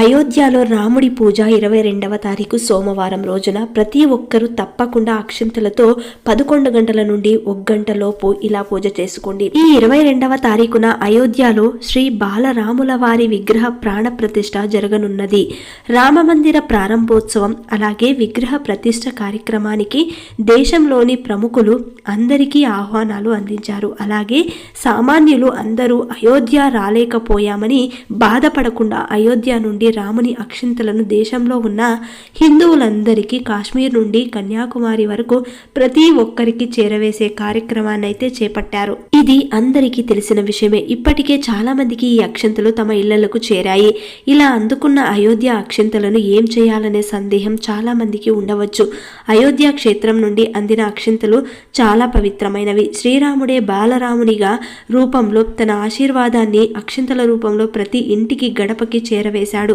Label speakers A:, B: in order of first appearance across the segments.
A: అయోధ్యలో రాముడి పూజ ఇరవై రెండవ తారీఖు సోమవారం రోజున ప్రతి ఒక్కరూ తప్పకుండా అక్షంతలతో పదకొండు గంటల నుండి ఒక గంట లోపు ఇలా పూజ చేసుకోండి. ఈ ఇరవై రెండవ తారీఖున అయోధ్యలో శ్రీ బాలరాముల వారి విగ్రహ ప్రాణ ప్రతిష్ట జరగనున్నది. రామమందిర ప్రారంభోత్సవం అలాగే విగ్రహ ప్రతిష్ట కార్యక్రమానికి దేశంలోని ప్రముఖులు అందరికీ ఆహ్వానాలు అందించారు. అలాగే సామాన్యులు అందరూ అయోధ్య రాలేకపోయామని బాధపడకుండా అయోధ్య నుండి రాముని అక్షింతలను దేశంలో ఉన్న హిందువులందరికీ కాశ్మీర్ నుండి కన్యాకుమారి వరకు ప్రతి ఒక్కరికి చేరవేసే కార్యక్రమాన్ని అయితే చేపట్టారు. ఇది అందరికీ తెలిసిన విషయమే. ఇప్పటికే చాలా మందికి ఈ అక్షంతలు తమ ఇళ్ళకు చేరాయి. ఇలా అందుకున్న అయోధ్య అక్షింతలను ఏం చేయాలనే సందేహం చాలా మందికి ఉండవచ్చు. అయోధ్య క్షేత్రం నుండి అందిన అక్షింతలు చాలా పవిత్రమైనవి. శ్రీరాముడే బాలరామునిగా రూపంలో తన ఆశీర్వాదాన్ని అక్షింతల రూపంలో ప్రతి ఇంటికి గడపకి చేరవేశాడు.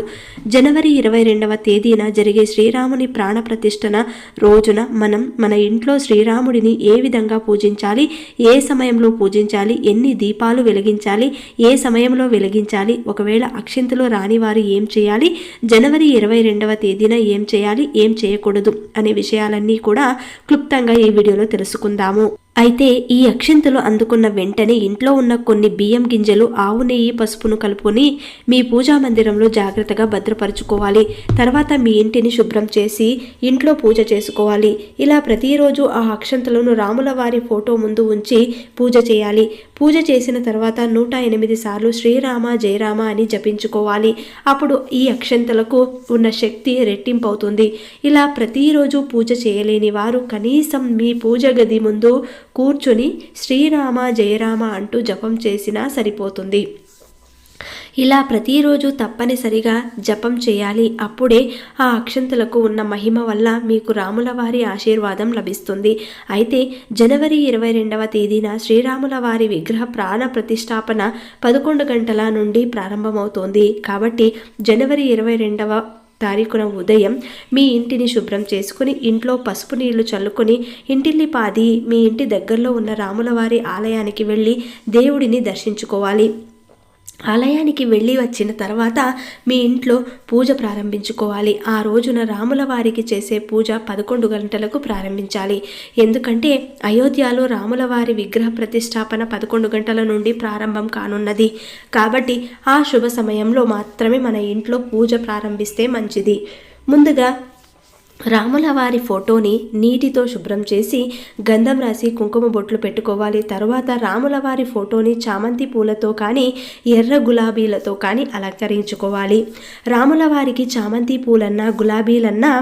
A: జనవరి ఇరవై రెండవ తేదీన జరిగే శ్రీరాముని ప్రాణప్రతిష్టన రోజున మనం మన ఇంట్లో శ్రీరాముడిని ఏ విధంగా పూజించాలి? ఏ సమయంలో పూజించాలి? ఎన్ని దీపాలు వెలిగించాలి? ఏ సమయంలో వెలిగించాలి? ఒకవేళ అక్షింతలు రాని వారు ఏం చేయాలి? జనవరి ఇరవై రెండవ తేదీన ఏం చేయాలి? ఏం చేయకూడదు? అనే విషయాలన్నీ కూడా క్లుప్తంగా ఈ వీడియోలో తెలుసుకుందాము. అయితే ఈ అక్షింతలు అందుకున్న వెంటనే ఇంట్లో ఉన్న కొన్ని బియ్యం గింజలు ఆవు నెయ్యి పసుపును కలుపుకొని మీ పూజా మందిరంలో జాగ్రత్తగా భద్రపరుచుకోవాలి. తర్వాత మీ ఇంటిని శుభ్రం చేసి ఇంట్లో పూజ చేసుకోవాలి. ఇలా ప్రతిరోజు ఆ అక్షంతలను రాముల వారి ఫోటో ముందు ఉంచి పూజ చేయాలి. పూజ చేసిన తర్వాత నూట ఎనిమిది సార్లు శ్రీరామ జయరామ అని జపించుకోవాలి. అప్పుడు ఈ అక్షంతలకు ఉన్న శక్తి రెట్టింపు అవుతుంది ఇలా ప్రతిరోజు పూజ చేయలేని వారు కనీసం మీ పూజ గది ముందు కూర్చుని శ్రీరామ జయరామ అంటూ జపం చేసినా సరిపోతుంది. ఇలా ప్రతిరోజు తప్పనిసరిగా జపం చేయాలి. అప్పుడే ఆ అక్షంతులకు ఉన్న మహిమ వల్ల మీకు రాముల వారి ఆశీర్వాదం లభిస్తుంది. అయితే జనవరి ఇరవై రెండవ తేదీన శ్రీరాముల వారి విగ్రహ ప్రాణ ప్రతిష్టాపన పదకొండు గంటల నుండి ప్రారంభమవుతోంది. కాబట్టి జనవరి ఇరవై రెండవ తారీఖున ఉదయం మీ ఇంటిని శుభ్రం చేసుకుని ఇంట్లో పసుపు నీళ్ళు చల్లుకొని ఇంటిల్లి పాది మీ ఇంటి దగ్గరలో ఉన్న రాములవారి ఆలయానికి వెళ్ళి దేవుడిని దర్శించుకోవాలి. ఆలయానికి వెళ్ళి వచ్చిన తర్వాత మీ ఇంట్లో పూజ ప్రారంభించుకోవాలి. ఆ రోజున రాముల వారికి చేసే పూజ పదకొండు గంటలకు ప్రారంభించాలి. ఎందుకంటే అయోధ్యలో రాముల వారి విగ్రహ ప్రతిష్టాపన పదకొండు గంటల నుండి ప్రారంభం కానున్నది. కాబట్టి ఆ శుభ సమయంలో మాత్రమే మన ఇంట్లో పూజ ప్రారంభిస్తే మంచిది. ముందుగా రాముల వారి ఫోటోని నీటితో శుభ్రం చేసి గంధం రాసి కుంకుమ బొట్లు పెట్టుకోవాలి. తర్వాత రాముల వారి ఫోటోని చామంతి పూలతో కానీ ఎర్ర గులాబీలతో కానీ అలంకరించుకోవాలి. రాముల వారికి చామంతి పూలన్నా గులాబీలన్నా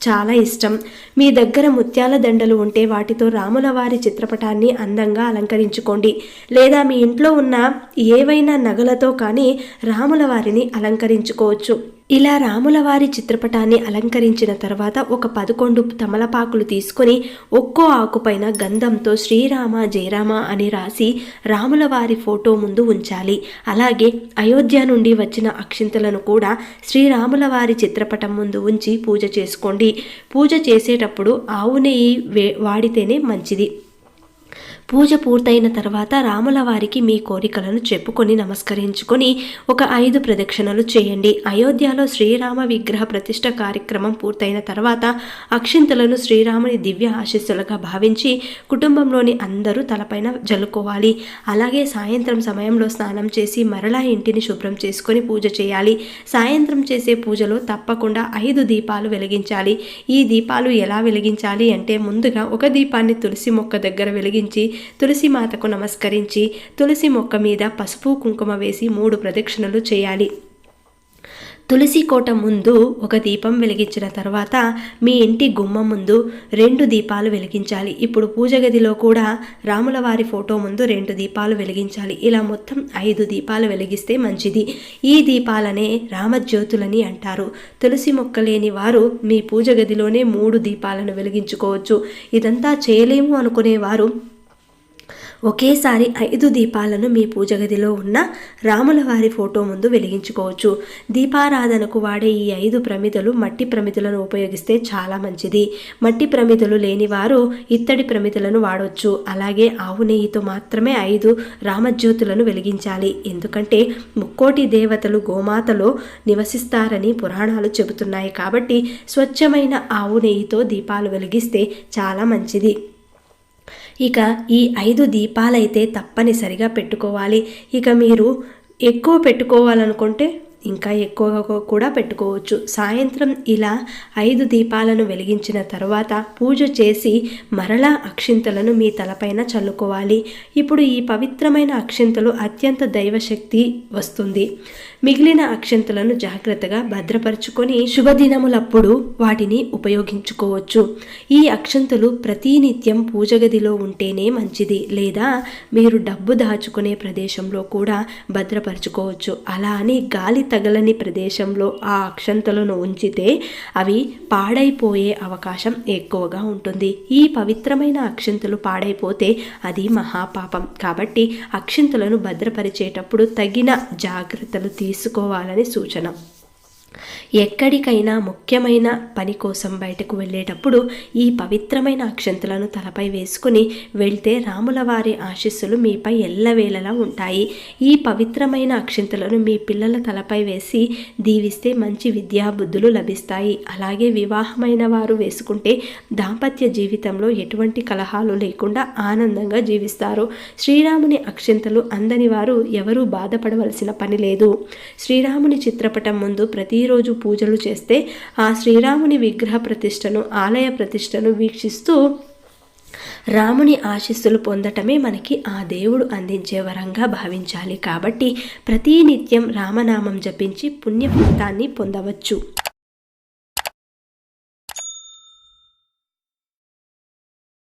A: చాలా ఇష్టం. మీ దగ్గర ముత్యాల దండలు ఉంటే వాటితో రాముల వారి చిత్రపటాన్ని అందంగా అలంకరించుకోండి. లేదా మీ ఇంట్లో ఉన్న ఏవైనా నగలతో కానీ రాముల వారిని అలంకరించుకోవచ్చు. ఇలా రాముల వారి చిత్రపటాన్ని అలంకరించిన తర్వాత ఒక పదకొండు తమలపాకులు తీసుకొని ఒక్కో ఆకుపైన గంధంతో శ్రీరామ జయరామ అని రాసి రాముల వారి ఫోటో ముందు ఉంచాలి. అలాగే అయోధ్య నుండి వచ్చిన అక్షింతలను కూడా శ్రీరాముల వారి చిత్రపటం ముందు ఉంచి పూజ చేసుకోండి. పూజ చేసేటప్పుడు ఆవు నెయ్యి వే వాడితేనే మంచిది. పూజ పూర్తయిన తర్వాత రాముల వారికి మీ కోరికలను చెప్పుకొని నమస్కరించుకొని ఒక ఐదు ప్రదక్షిణలు చేయండి. అయోధ్యలో శ్రీరామ విగ్రహ ప్రతిష్ట కార్యక్రమం పూర్తయిన తర్వాత అక్షింతలను శ్రీరాముని దివ్య ఆశీస్సులుగా భావించి కుటుంబంలోని అందరూ తలపైన జల్లుకోవాలి. అలాగే సాయంత్రం సమయంలో స్నానం చేసి మరలా ఇంటిని శుభ్రం చేసుకొని పూజ చేయాలి. సాయంత్రం చేసే పూజలో తప్పకుండా ఐదు దీపాలు వెలిగించాలి. ఈ దీపాలు ఎలా వెలిగించాలి అంటే ముందుగా ఒక దీపాన్ని తులసి మొక్క దగ్గర వెలిగించి తులసి మాతకు నమస్కరించి తులసి మొక్క మీద పసుపు కుంకుమ వేసి మూడు ప్రదక్షిణలు చేయాలి. తులసి కోట ముందు ఒక దీపం వెలిగించిన తర్వాత మీ ఇంటి గుమ్మం ముందు రెండు దీపాలు వెలిగించాలి. ఇప్పుడు పూజ గదిలో కూడా రాముల వారి ఫోటో ముందు రెండు దీపాలు వెలిగించాలి. ఇలా మొత్తం ఐదు దీపాలు వెలిగిస్తే మంచిది. ఈ దీపాలనే రామజ్యోతులని అంటారు. తులసి మొక్క లేని వారు మీ పూజ గదిలోనే మూడు దీపాలను వెలిగించుకోవచ్చు. ఇదంతా చేయలేము అనుకునేవారు ఒకేసారి ఐదు దీపాలను మీ పూజ గదిలో ఉన్న రాముల వారి ఫోటో ముందు వెలిగించుకోవచ్చు. దీపారాధనకు వాడే ఈ ఐదు ప్రమిదలు మట్టి ప్రమిదలను ఉపయోగిస్తే చాలా మంచిది. మట్టి ప్రమిదలు లేని వారు ఇత్తడి ప్రమిదలను వాడవచ్చు అలాగే ఆవు నెయ్యితో మాత్రమే ఐదు రామజ్యోతులను వెలిగించాలి. ఎందుకంటే ముక్కోటి దేవతలు గోమాతలో నివసిస్తారని పురాణాలు చెబుతున్నాయి. కాబట్టి స్వచ్ఛమైన ఆవు నెయ్యితో దీపాలు వెలిగిస్తే చాలా మంచిది. ఇక ఈ ఐదు దీపాలైతే తప్పనిసరిగా పెట్టుకోవాలి. ఇక మీరు ఎక్కువ పెట్టుకోవాలనుకుంటే ఇంకా ఎక్కువగా కూడా పెట్టుకోవచ్చు. సాయంత్రం ఇలా ఐదు దీపాలను వెలిగించిన తర్వాత పూజ చేసి మరలా అక్షింతలను మీ తలపైన చల్లుకోవాలి. ఇప్పుడు ఈ పవిత్రమైన అక్షింతలు అత్యంత దైవశక్తి వస్తుంది. మిగిలిన అక్షంతలను జాగ్రత్తగా భద్రపరుచుకొని శుభదినములప్పుడు వాటిని ఉపయోగించుకోవచ్చు. ఈ అక్షంతలు ప్రతినిత్యం పూజ గదిలో ఉంటేనే మంచిది లేదా మీరు డబ్బు దాచుకునే ప్రదేశంలో కూడా భద్రపరుచుకోవచ్చు. అలా అని గాలి తగలని ప్రదేశంలో ఆ అక్షంతలను ఉంచితే అవి పాడైపోయే అవకాశం ఎక్కువగా ఉంటుంది. ఈ పవిత్రమైన అక్షంతలు పాడైపోతే అది మహాపాపం. కాబట్టి అక్షంతలను భద్రపరిచేటప్పుడు తగిన జాగ్రత్తలు తీసుకోవాలని సూచన. ఎక్కడికైనా ముఖ్యమైన పని కోసం బయటకు వెళ్ళేటప్పుడు ఈ పవిత్రమైన అక్షంతులను తలపై వేసుకుని వెళ్తే రాముల వారి ఆశీస్సులు మీపై ఎల్లవేళలా ఉంటాయి. ఈ పవిత్రమైన అక్షంతలను మీ పిల్లల తలపై వేసి దీవిస్తే మంచి విద్యాబుద్ధులు లభిస్తాయి. అలాగే వివాహమైన వారు వేసుకుంటే దాంపత్య జీవితంలో ఎటువంటి కలహాలు లేకుండా ఆనందంగా జీవిస్తారు. శ్రీరాముని అక్షంతలు అందని వారు ఎవరూ బాధపడవలసిన పని లేదు. శ్రీరాముని చిత్రపటం ముందు ప్రతిరోజు పూజలు చేస్తే ఆ శ్రీరాముని విగ్రహ ప్రతిష్టను ఆలయ ప్రతిష్టను వీక్షిస్తూ రాముని ఆశీస్సులు పొందటమే మనకి ఆ దేవుడు అందించే వరంగా భావించాలి. కాబట్టి ప్రతినిత్యం రామనామం జపించి పుణ్యఫలితాన్ని పొందవచ్చు.